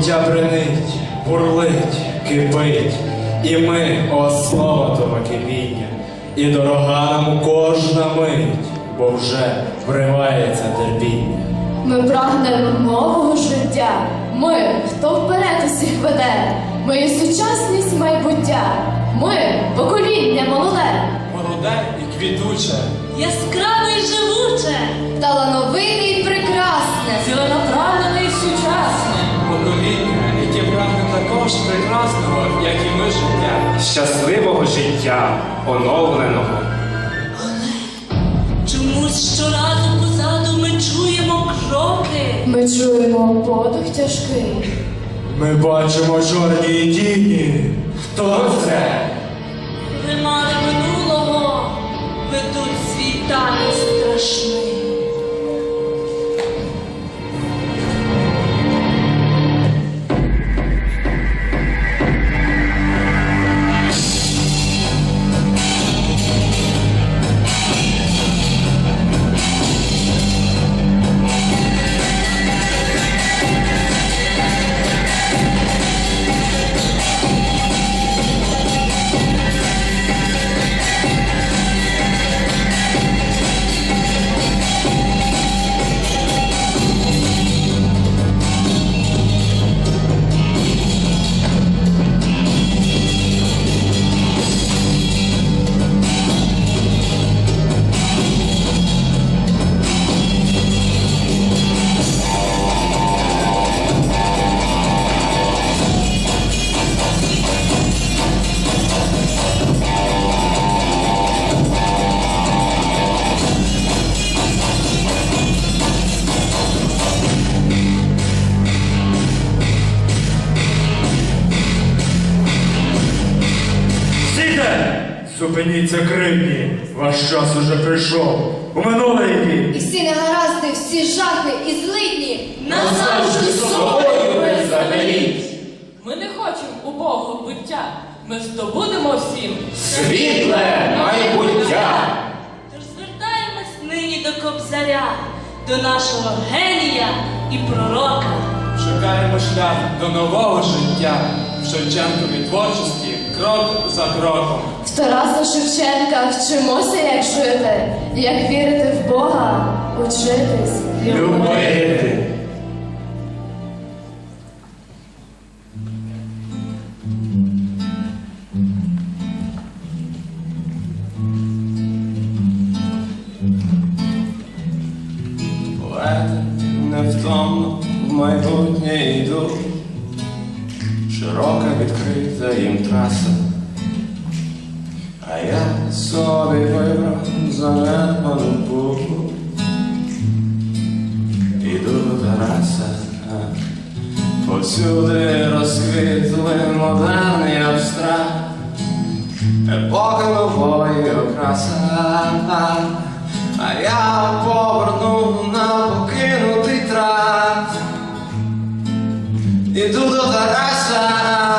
Буття бренить, бурлить, кипить, і ми, о слава того кипіння, і дорога нам кожна мить, бо вже вривається терпіння. Ми прагнемо нового життя, ми, хто вперед усіх веде, ми сучасність майбуття, ми покоління молоде, молоде і квітуче, яскраве і живуче, талановите і прекрасне, зеленоправе покоління, яке прагне також прекрасного, як і ми життя. щасливого життя, оновленого. Чомусь щоразу позаду ми чуємо кроки. Ми чуємо подих тяжкий. Ми бачимо чорні тіні. Хто це? Зупиніться кривні! Ваш час уже прийшов. У минуле І всі негаразди, всі жахи і злидні. Назавжди з собою ми заберіть! Ми не хочемо убогого буття. Ми здобудемо всім. Світле майбуття! Тож звертаємось нині до кобзаря, до нашого генія і пророка. Шукаємо шлях до нового життя в Шевченковій творчості крок за кроком. В Тараса Шевченка вчимося, як жити, як вірити в Бога, учитись, Любити! Широка відкрита їм траса, а я собі вибрав занедбану путь. Іду до Тараса, повсюди розквітли модерний абстракт, епоха нової окраса. А я повернув dentro do casa.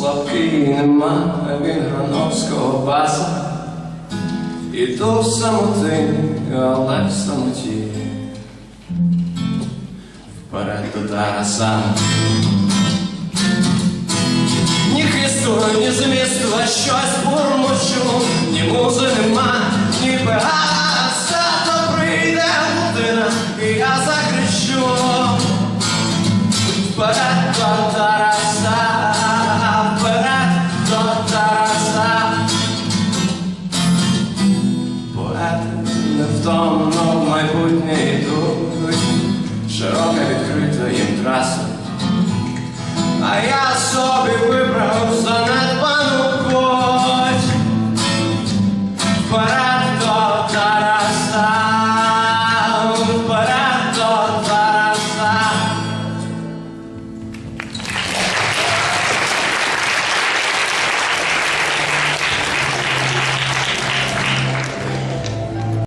Слабкий нема, він грановського баса. Іду в самоти, але в самоті. Вперед до Тараса. Ні хисту, ні змісту, а щось бурмочу, ні музи нема, ні пегаса, відкрита